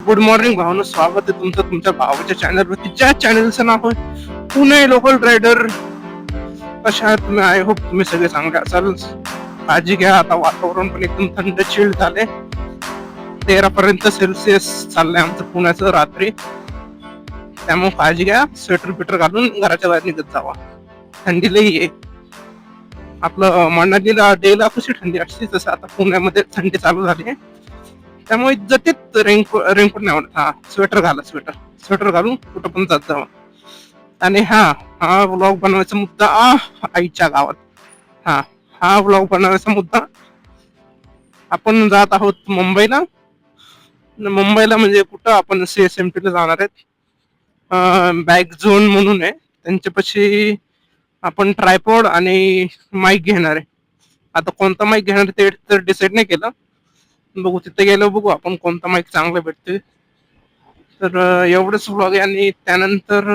Good morning भावना स्वागत आहे तुमचं तुमच्या भावाच्या चॅनलवरती ज्या चॅनलचं नाव आहे पुणे लोकल रायडर कशा आहात तुम्ही आय होप तुम्ही सगळे चांगले असाल काळजी घ्या. आता वातावरण पण एकदम थंड चिल्ड झाले तेरा पर्यंत सेल्सिअस चाललंय आमचं पुण्याचं रात्री. त्यामुळे काळजी घ्या. स्वेटर बिटर घालून घराच्या बाहेर निघत जावा. थंडी लई ये आपलं मनालीला डेला कशी थंडी असते तसं आता पुण्यामध्ये थंडी चालू झाली आहे. त्यामुळे जतीत रेनकोट रेनकोट नाही आवडत. हा स्वेटर घाला स्वेटर स्वेटर घालून कुठं पण जात जावा. आणि हा हा व्लॉग बनवायचा मुद्दा आईच्या गावात. हा हा व्लॉग बनवायचा मुद्दा. आपण जात आहोत मुंबईला. मुंबईला म्हणजे कुठं? आपण सी एस एम ला जाणार आहेत. बॅक झोन म्हणून आहे. त्यांच्यापाशी आपण ट्रायपॉड आणि माईक घेणार आहे. आता कोणता माईक घेणार ते तर डिसाईड नाही केलं. बघू तिथे गेलो बघू आपण कोणता माईक चांगला भेटतोय. तर एवढंच व्लॉग आहे आणि त्यानंतर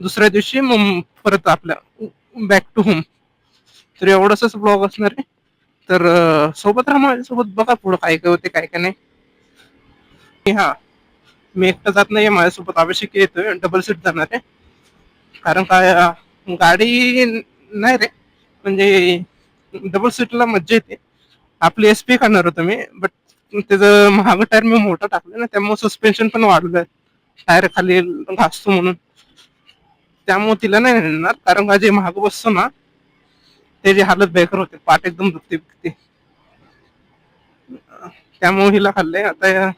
दुसऱ्या दिवशी मग परत आपल्या बॅक टू होम तर एवढंच ब्लॉग असणार आहे. तर सोबत राहा माझ्यासोबत. बघा पुढं काय काय होते काय काय नाही. हा मी एकटा जात नाही माझ्यासोबत आवश्यक येतोय. डबल सीट जाणार आहे. कारण काय गाडी नाही रे. म्हणजे डबल सीटला मज्जा येते. आपली एस पी करणार होतो मी. बट त्याचं महाग टायर मी मोठा टाकलं ना त्यामुळे सस्पेन्शन पण वाढलं. टायर खाली घासतो म्हणून. त्यामुळे तिला नाही नेणार. कारण का जे महाग बसतो ना त्याची हालत बेकार होते पाठ एकदम दुखते दुखते त्यामुळे हिला खाल्ले आता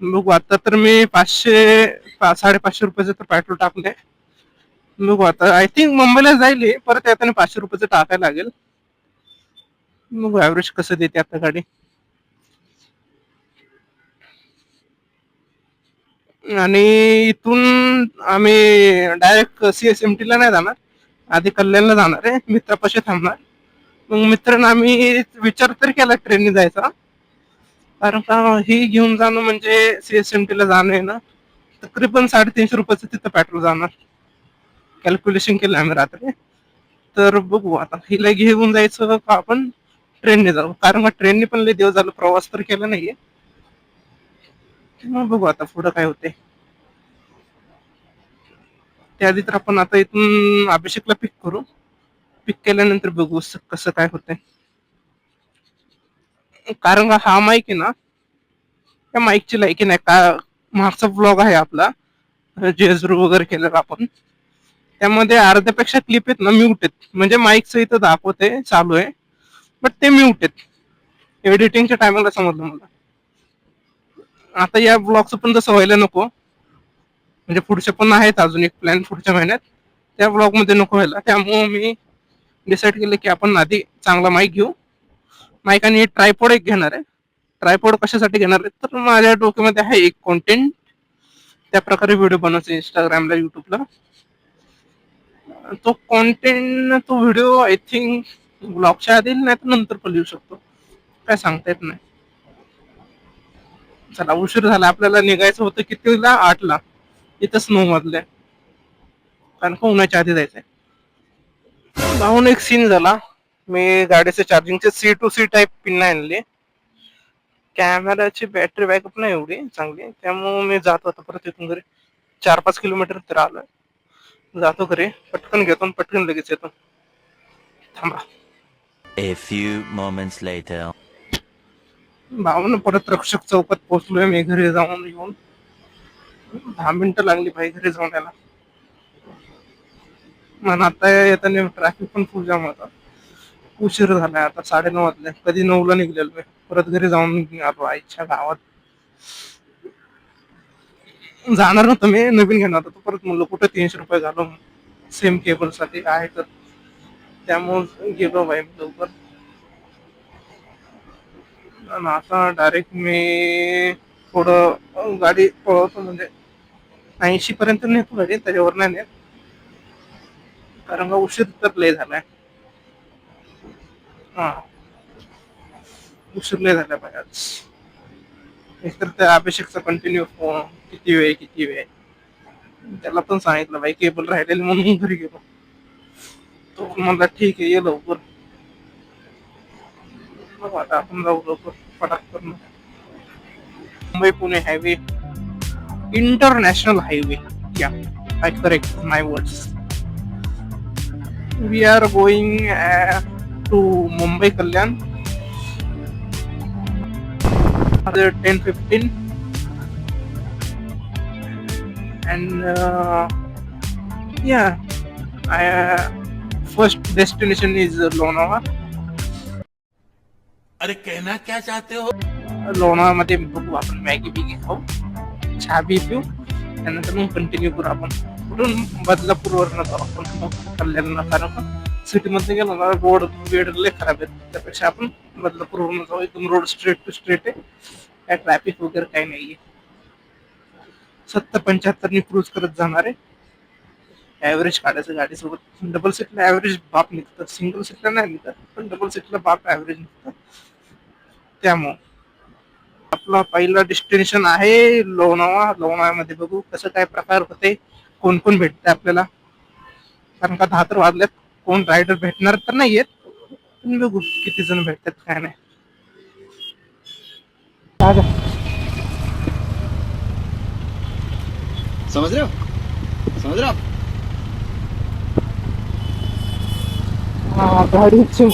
बघू आता तर मी पाचशे साडेपाचशे रुपयाचं तर पेट्रोल टाकले बघू आता आय थिंक मुंबईला जाईल परत येताना पाचशे रुपयाचं टाकायला लागेल. बघू ॲव्हरेज कसं देते आता गाडी. आणि इथून आम्ही डायरेक्ट सी एस एम टीला नाही जाणार. आधी कल्याणला जाणार आहे. मित्रापाशी थांबणार. मग मित्रांना आम्ही विचार तर केला ट्रेनने जायचा. कारण का ही घेऊन जाणं म्हणजे सी एस एम टीला जाणं आहे ना. तकरीबन साडेतीनशे रुपयाचं तिथं पेट्रोल जाणार. कॅल्क्युलेशन केलं आम्ही रात्री. तर बघू आता. हिला घेऊन जायचं का आपण? ट्रेनने जाऊ. कारण का ट्रेनने पण लय दिवस झालं प्रवास तर केला नाहीये. मग बघू आता पुढं काय होते त्याआधी तर आपण आता इथून अभिषेकला पिक करू. पिक केल्यानंतर बघू कसं काय होतंय. कारण का हा माईक आहे ना त्या माईकची लायकी नाही. का मागचा ब्लॉग आहे आपला. जेजरू वगैरे केलेला आपण. त्यामध्ये अर्ध्यापेक्षा क्लिप आहेत ना म्यूट आहेत. म्हणजे माईकचं इथं दाखवते चालू आहे. बट ते म्यूट आहेत. एडिटिंगच्या टायमाला समजलं मला. आता या ब्लॉगचं पण तसं व्हायला नको. म्हणजे पुढचे पण आहेत अजून एक प्लॅन पुढच्या महिन्यात. त्या ब्लॉगमध्ये नको व्हायला. त्यामुळं मी डिसाईड केलं की आपण आधी चांगला माईक घेऊ. माईक आणि ट्रायपॉड एक घेणार आहे. ट्रायपॉड कशासाठी घेणार आहे? तर माझ्या डोक्यामध्ये आहे एक कॉन्टेंट त्या प्रकारे व्हिडिओ बनवायचा इंस्टाग्रामला युट्यूबला तो कॉन्टेंट तो व्हिडिओ आय थिंक ब्लॉगच्या आधी नाही तर नंतर पण लिहू शकतो. काय सांगता येत नाही. चला उशीर झाला आपल्याला निघायचं होतं कितीला? आठला. इथंच नऊ वाजले कारण का उन्हाच्या आधी जायचंय. भाऊन एक सीन झाला. मी गाडीचे चार्जिंगचे C to C type pin आणली. कॅमेराची बॅटरी बॅकअप नाही एवढी चांगली. त्यामुळे मी जात होतो परत इथून घरी. चार पाच किलोमीटर तर आलोय जातो घरी. पटकन घेतो पटकन लगेच येतो. थांबा. A few moments later. भाऊन परत रक्षक चौकात पोहोचलोय मी घरी जाऊन येऊन. दहा मिनिटं लागली भाई घरी जाऊन यायला. मग आता येताना ट्रॅफिक पण फुल जाम होता. उशीर झालाय आता साडे नऊ वाजले. कधी नऊला निघलेलो मी परत घरी जाऊन आलो आईच्या गावात. जाणार नव्हतं मी नवीन घेणार होतो. परत म्हणलं कुठं तीनशे रुपये घालून सेम केबलसाठी आहे तर. त्यामुळे गेलो भाई लवकर. आणि आता डायरेक्ट मी थोडं गाडी पळवतो म्हणजे ऐंशी पर्यंत नेतो गाडी त्याच्यावर नाही नेत. कारण का उशीर तर लय झालाय. हा. उशीर लय झालाय पाहिजे आज. एकतर त्या अभिषेकचा कंटिन्यू फोन किती वेळ किती वेळ. त्याला पण सांगितलं बाई केबल राहिलेली म्हणून घरी गेलो. तो म्हणला ठीक आहे ये लवकर. आता आपण जाऊ लवकर फटाक Mumbai Pune highway international highway yeah I correct my words we are going to Mumbai Kalyan ten fifteen and yeah first destination is first Lonavala अरे कहना क्या चाहते हो? लोणामध्ये बघू आपण मॅगी बिगी खाऊ चहा बी पिऊ त्यानंतर मग कंटिन्यू करू आपण कुठून न जाऊ आपण मग कल्याण कारण सिटी मध्ये गेलो ना रोड वेड लय खराब आहे त्यापेक्षा आपण बदलापूरवरनं जाऊ एकदम रोड स्ट्रेट टू स्ट्रेट आहे काय ट्रॅफिक वगैरे काही नाहीये सत्तर पंच्याहत्तर क्रूज करत जाणार आहे। ऍव्हरेज काढायचं गाडीसोबत डबल सीटला ऍव्हरेज बाप निघतं सिंगल सीटला नाही निघत पण डबल सीटला बाप ऍव्हरेज निघतं त्यामुळं. आपला पहिला डेस्टिनेशन आहे लोणावळा. लोणावळ्यामध्ये बघू कसं काय प्रकार होते कोण कोण भेटते आपल्याला. कारण का दहा तर वाजल्यात कोण रायडर भेटणार तर नाहीयेत पण बघू किती जण भेटतात काय नाही. समझ रहे हो समझ रहे हो गाड़ी चेंज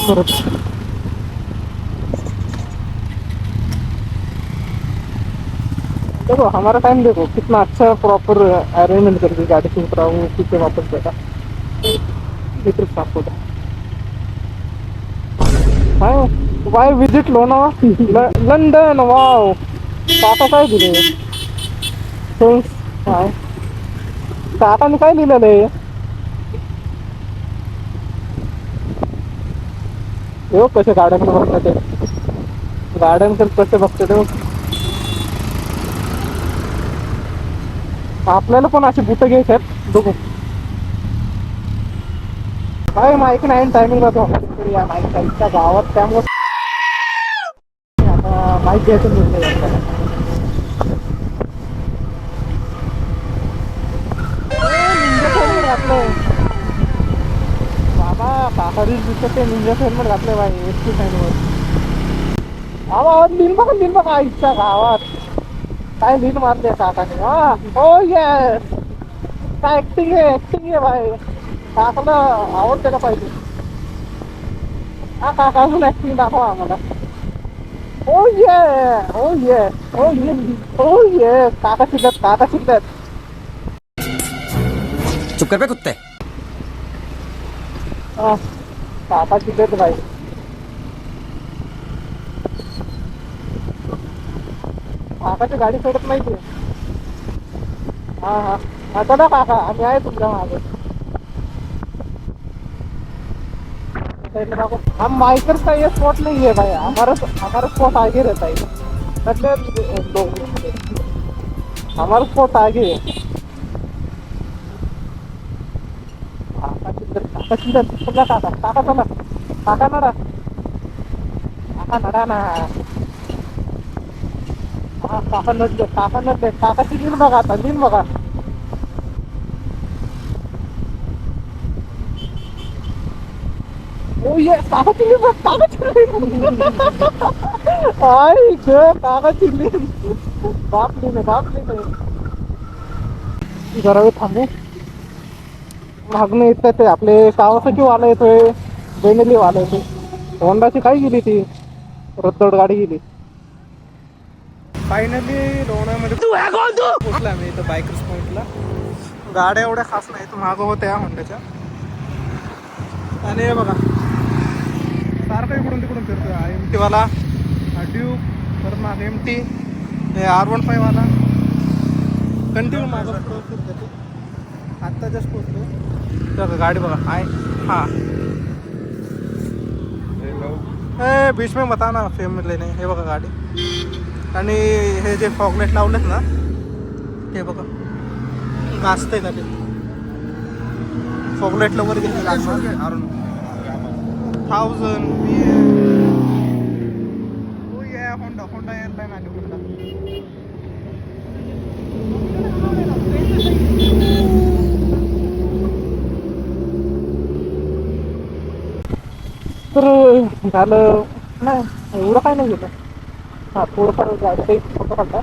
देखो हमारा टाइम देखो कितना अच्छा प्रॉपर अरेंजमेंट करके गाड़ी से उतरा हूँ पीछे वापस बैठा। लिटर साफ होता hi why visit Lonavala London wow ta-ta काय दिले। थँक्स हाय टाटाने काय लिहिलेलं आहे? हो कसे गार्डन बघतात ते। गार्डन कसे बघतात ते आपल्याला पण असे बुट घ्यायचे आहेत. बघू. काय माईक नाही टायमिंग राहतो या माईक इतक्या गावात त्यामुळे आता माईक घ्यायचं निर्णय घेतला. ए, बाबा काकारीच दिसत ते निंजा हेल्मेट घातले बाई एस टी वर. आवाज लिन बघा लिन बघा आईच्या गावात. काय लिन मारले काकाने हा हो येस काय ऍक्टिंग आहे ऍक्टिंग आहे भाई। काकाला आवडते का पाहिजे हा काका अजून ऍक्टिंग दाखवा आम्हाला ओ ये ओ ये ओ ये ओ ये काका शिकत काका शिकत चुप कर पे कुत्ते। हा काका शिकत भाई। काकाची गाडी सोडत माहिती आहे हा हा आता ना काका आम्ही आहे तुमच्या मागे हम बाइकर्स का ये स्पॉट नहीं है भाई हमारा हमारा स्पॉट आगे रहता है मतलब लोग हमारा स्पॉट आगे है काका चिल्लर काका चिल्लर चला काका काका चला काका नडा काका नडा ना काका काकाची लीन बाप लीन आहे बाप लीन आहे जरा वेळ थांबू मागणं येत ते आपले कावासाठी वाला येतोय बेनेली वाला येतोय होंडाची काय गेली ती रद्दड गाडी गेली फायनली लोणामध्ये पोहोचला आम्ही इथं बायकर्स पॉईंटला गाड्या एवढ्या खास नाही तर मागं होत्या होंडाच्या आणि हे बघा सारखं इकडून तिकडून फिरतोय हा एम टीवाला हा ड्यूक परत मागं एम टी हे आर वन फाय वाला. कंटिन्यू पुढं फिरते ते. आत्ता जस्ट पोचलो बघा गाडी बघा हाय हा. ए बीच में बता ना फेम लेने हे बघा गाडी. आणि हे जे फॉगलेट लावलेत ना ते बघा. गाजते का ते फॉगलेट वगैरे किती लागणार थाउजंड होंडा तर झालं. नाही एवढं काय नाही गेलं हां थोडंफार गाडीचा एक फोटो काढला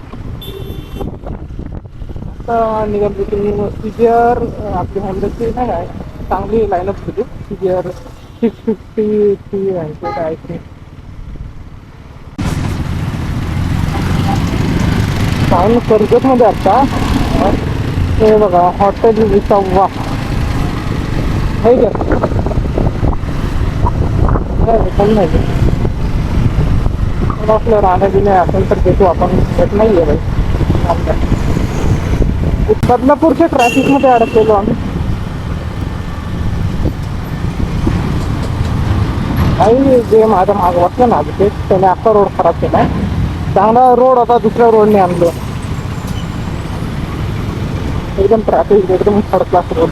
आता निघाली तुम्ही सी जी आर आपली होंडाची नाही काय चांगली लाईनअप होती. C G R six fifty three आहे ते काय ते. पाहून कर्जतमध्ये आता हे बघा हॉटेल विसावा. आहे का नाही. आपलं राहण्या बिण्या असेल तर देतो आपण येत नाही आहे बाई आपल्या बदलापूरच्या ट्रॅफिकमध्ये अडकलेलो आम्ही. काही जे माझं माग वाटलं ना ते त्याने अख्खा रोड खराब केला चांगला रोड आता दुसऱ्या रोडने आणलो. एकदम ट्रॅफिक एकदम थर्ड क्लास रोड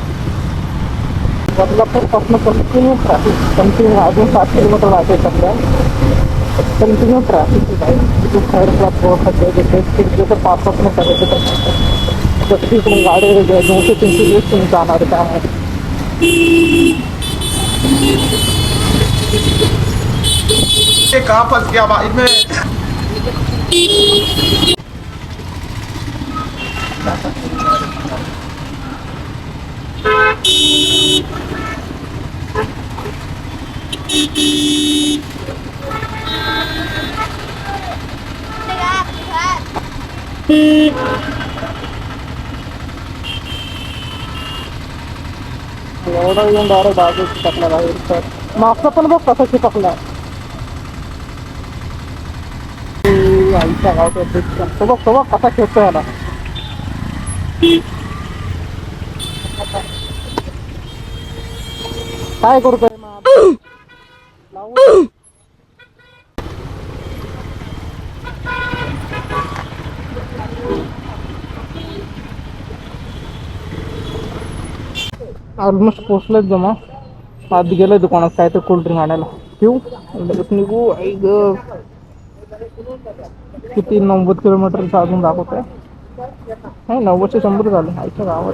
बदलापूरपासून कंटिन्यू ट्रॅफिक कंटिन्यू अजून सात किलोमीटर आहे सध्या कंटिन्यू ट्रॅफिक आहे तिथून थर्ड क्लास रोड सध्या तिथे तिथे तर पाच पासून करायचं तर जसं की तुम्ही गाडी दोनशे तीनशे दिवस तुम्ही जाणार आहे त्यामुळे ये कहाँ फंस गया भाई मैं? एवढा येऊन डायरेक्ट बाजू चिपकला बाहेर तर मागचा पण बघ कसा चिपकला आईच्या गावचा तो बघ तो बघ कसा खेळतो याला काय करतोय मग? ऑलमोस्ट पोचलेच जमा. आत गेलं दुकानात काय तर कोल्ड्रिंक आणायला. पिऊ लगेच निघू. आई ग. किती? नव्वद किलोमीटरचं अजून दाखवत आहे नाही नव्वदचे शंभर झाले. आईच्या गावात.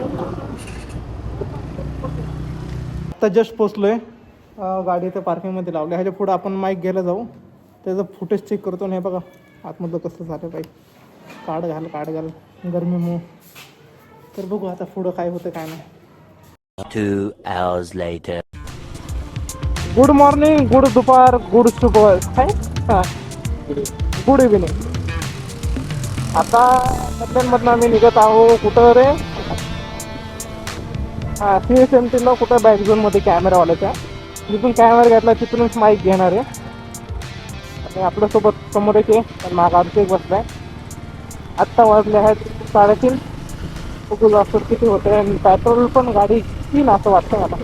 आता जस्ट पोचलो आहे गाडी इथे पार्किंगमध्ये लावली. ह्याच्या पुढं आपण माईक घ्यायला जाऊ. त्याचं फुटेज चेक करतो नाही बघा. आतमधलं कसं झालं पाहिजे काढ घाल काढ घाल. गरमीमुळं तर बघू आता पुढं काय होतं काय नाही. Two hours later. Good morning good दुपार गुड शुभ काय? गुड इव्हिनिंग आता मधनं आम्ही निघत आहो कुठं रे? हा सी एस एम टीला कुठं बॅक झोनमध्ये कॅमेरावाल्याच्या जिथून कॅमेरा घेतला तिथूनच माईक घेणार आहे. आणि आपल्यासोबत समोर एक आहे आणि मागं आमचं एक बसलाय. आत्ता वाजले आहेत साडेतीन. बघू जास्त किती होते आणि पेट्रोल पण गाडी येईल असं वाटतं मला.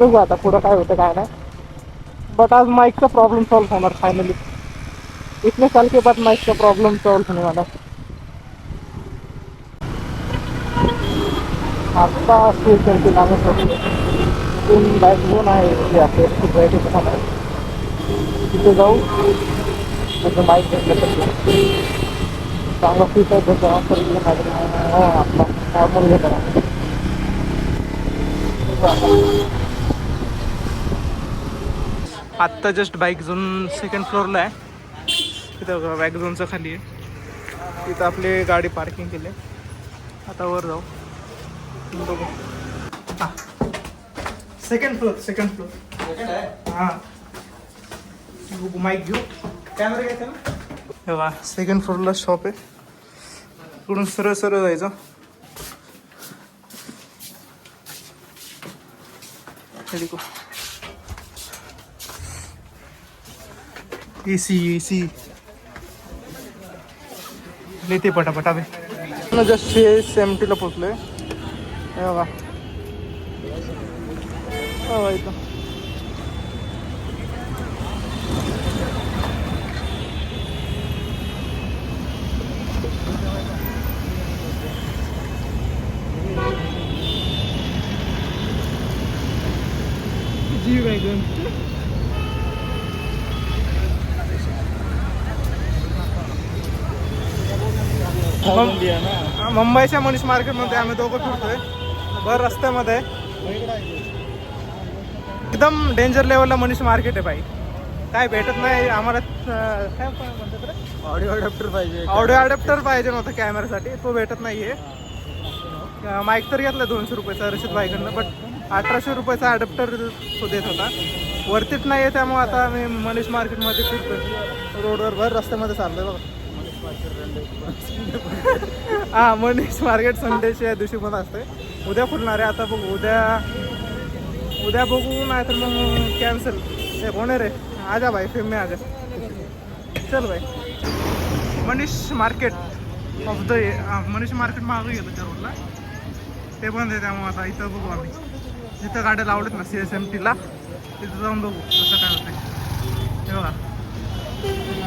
बघू आता पुढं काय होतं काय नाही. बट आज माईकचा प्रॉब्लेम सॉल्व होणार फायनली इतने साल के बाद माईकचा प्रॉब्लेम सॉल्व्ह सॉल्व होने वाला आत्ता आता स्टेशन के नामे तीन बाईक दोन आहे इथे आपले खूप राईट पण आहे? तिथे जाऊ. त्याचं बाईक घेतलं तर चांगला फीट आहे त्याचा तर हो आपला नॉर्मल घेतला आत्ता जस्ट बाईक झोन सेकंड फ्लोअरला आहे. तिथं बाईक झोनचं खाली आहे. तिथं आपली गाडी पार्किंग केली आहे. आता वर जाऊ. बघू. हां. सेकंड फ्लोअर सेकंड फ्लोअर हां. बघू माईक घेऊ. कॅमेरा घ्यायचा ना? हे सेकंड फ्लोअरला शॉप आहे. इकडून सरळ सरळ जायचं. हे देखो ए सी ए सी लेते पटापटा बे जस्ट सी एस एम टीला पोचलोय बघा इथं मुंबईच्या मनीष मार्केटमध्ये आम्ही दोघं फिरतोय. भर रस्त्यामध्ये. एकदम डेंजर लेवलला मनीष मार्केट आहे बाई. काय भेटत नाही आम्हाला काय म्हणतात ऑडिओ अडॅप्टर पाहिजे. ऑडिओ अडॅप्टर पाहिजे नव्हतं कॅमेरासाठी तो भेटत नाहीये. माईक तर घेतला दोनशे रुपयाचा रशीद बाईकडनं बट अठराशे रुपयाचा अडॅप्टर तो देत होता. वरतीच नाही आहे त्यामुळे आता आम्ही मनीष मार्केटमध्ये फिरतोय. रोडवर भर रस्त्यामध्ये चाललोय बघा. हा मनीष मार्केट संडेच्या या दिवशी पण असते उद्या खुलणार आहे आता बघू. उद्या उद्या बघू नाही तर मग कॅन्सल हे होणार आहे. रे आजा भाई फिल्म मी आजा. चल भाई Manish market of the Manish market मागं गेलं त्या रोडला ते बंद आहे त्यामुळे आता इथं बघू आम्ही. जिथं गाड्या लावलेत ना सी एस एम टीला तिथं जाऊन बघू कसं काय होतं हे बघा.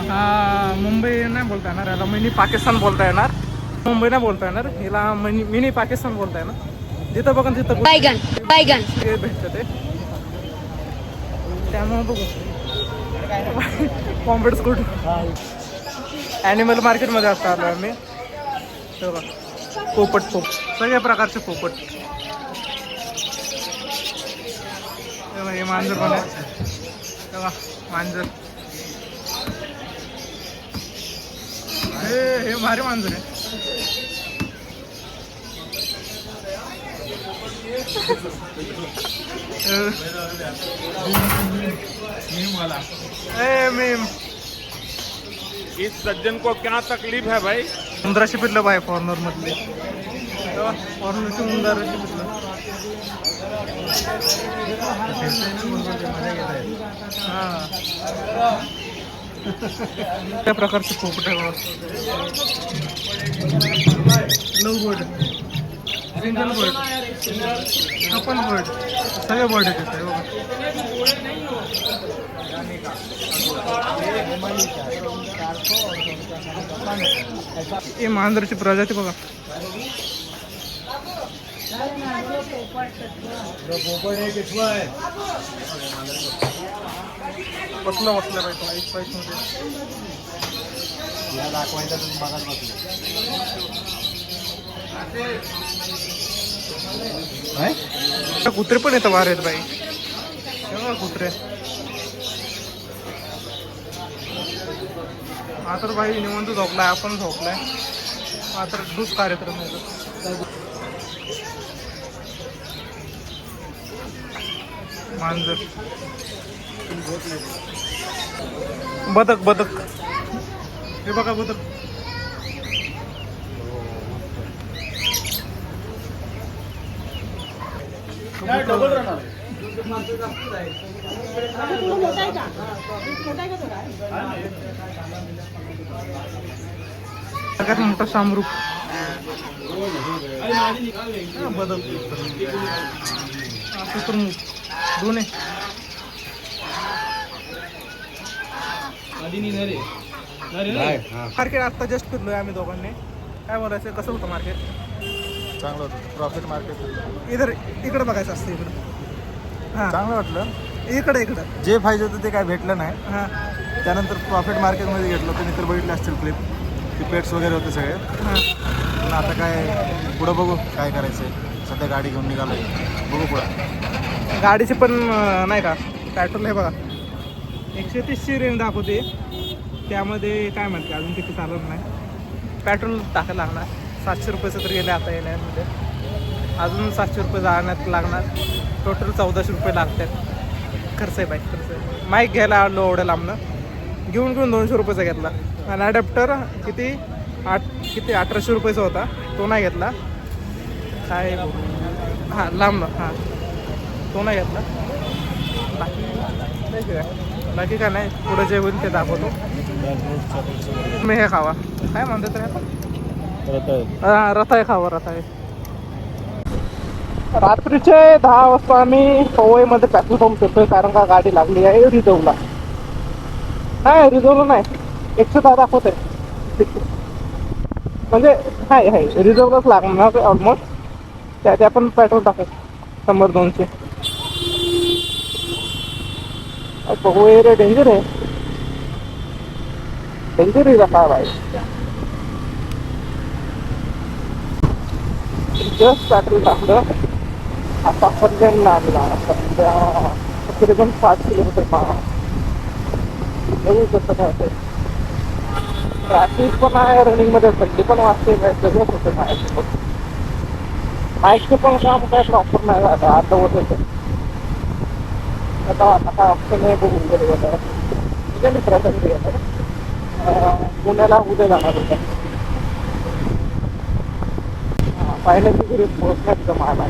मुंबई नाही बोलता येणार याला मिनी पाकिस्तान बोलता येणार. मुंबई नाही बोलता येणार हिला मिनी मिनी पाकिस्तान बोलता येणार. जिथं बघा तिथं बैगन बैगन ते भेटतं ते. त्यामुळे बघू. कॉम्प्युटर स्कूट ॲनिमल मार्केटमध्ये असता आलो आम्ही. बघा. पोपट पोप. सगळ्या प्रकारचे पोपट. हे मांजर पण आहे. मांजर. हे हे भारी मांजर आहे. ए मीम. इस सज्जन को क्या तकलीफ है भाई? उंदराशी पिटलं बाय फॉर्नर मधले. फॉर्नरची उंदराशी पिटलं. हा. त्या प्रकारचे पोपट love bird single bird couple bird सगळे बर्ड आहेत बघा. हे मांजरची प्रजाती बघा. बसलं बसलं पाहिजे एक पाहिजे कुत्रे पण येतं बाहेर आहेत बाई. बघा कुत्रे? हा तर भाई निवंत झोपलाय आपण झोपलाय. हा तर दुस कार्यक्रम आहे तो. मांजर. बदक बदक. हे बघा बदक. सगळ्यात मोठा शामरूप हा, बदक. असं तर दोन आहे मार्केट आता जस्ट फिरलोय आम्ही दोघांनी. काय बोलायचं कसं होतं मार्केट चांगलं होतं. प्रॉफिट मार्केट इधर इकडे बघायचं असतं इकडं. हां. चांगलं वाटलं. इकडे इकडं. जे पाहिजे होतं ते काय भेटलं नाही. हां. त्यानंतर प्रॉफिट मार्केटमध्ये घेतलं. तुम्ही तर बघितले असतील क्लिप पेट्स वगैरे होते सगळे. हां. पण आता काय पुढं बघू काय करायचं आहे सध्या गाडी घेऊन निघालोय. बघू पुढं. गाडीचे पण नाही का? पेट्रोल हे बघा. एकशे तीसची रेंज दाखवते. त्यामध्ये काय म्हणते अजून किती चालत नाही. पेट्रोल टाकायला लागणार. सातशे रुपयाचं तर गेले आता येण्यामध्ये. अजून सातशे रुपये जाण्यात लागणार. टोटल चौदाशे रुपये लागतात. खर्च आहे बाईक खर्च आहे. माईक घ्यायला आलो एवढं लांबनं घेऊन घेऊन दोनशे रुपयाचा घेतला. आणि ॲडॅप्टर किती? आठ किती? अठराशे रुपयाचा होता. तो नाही घेतला. काय हां लांबनं हां. तो नाही घेतला. बाकी? नाही बाकी काय नाही पुढे जे होईल ते दाखवतो. तुम्ही हे खावा. काय म्हणतात रे आता? हा, रताळे खावा रताळे. रात्रीचे दहा वाजता आम्ही पवईमध्ये पेट्रोल पंप करतोय कारण का गाडी लागली आहे रिझर्वला. नाही रिझर्वला नाही. एकशे दहा दाखवत आहे म्हणजे आहे आहे रिझर्वलाच लागणार ऑलमोस्ट त्यात आपण पेट्रोल टाकू. शंभर दोनशे. अरे बघू एरिया डेंजर आहे डेंजर ही काय भाई जस्ट पेट्रोल टाकलं आता पल्ल्यान लागला सध्या तकरीबन पाच किलोमीटर मागा बघू कसं काय ते ट्रॅफिक पण आहे रनिंगमध्ये थंडी पण वाजते सगळंच होतं माझ्यासोबत माईकचं पण काम काय प्रॉपर नाही झालं आता होत होतं आता आता काय नाही बघून गेले होतं उद्या मित्राच्या घरी येतं पुण्याला उद्या जाणार होतं. फायनली घरी पोहोचण्यात मला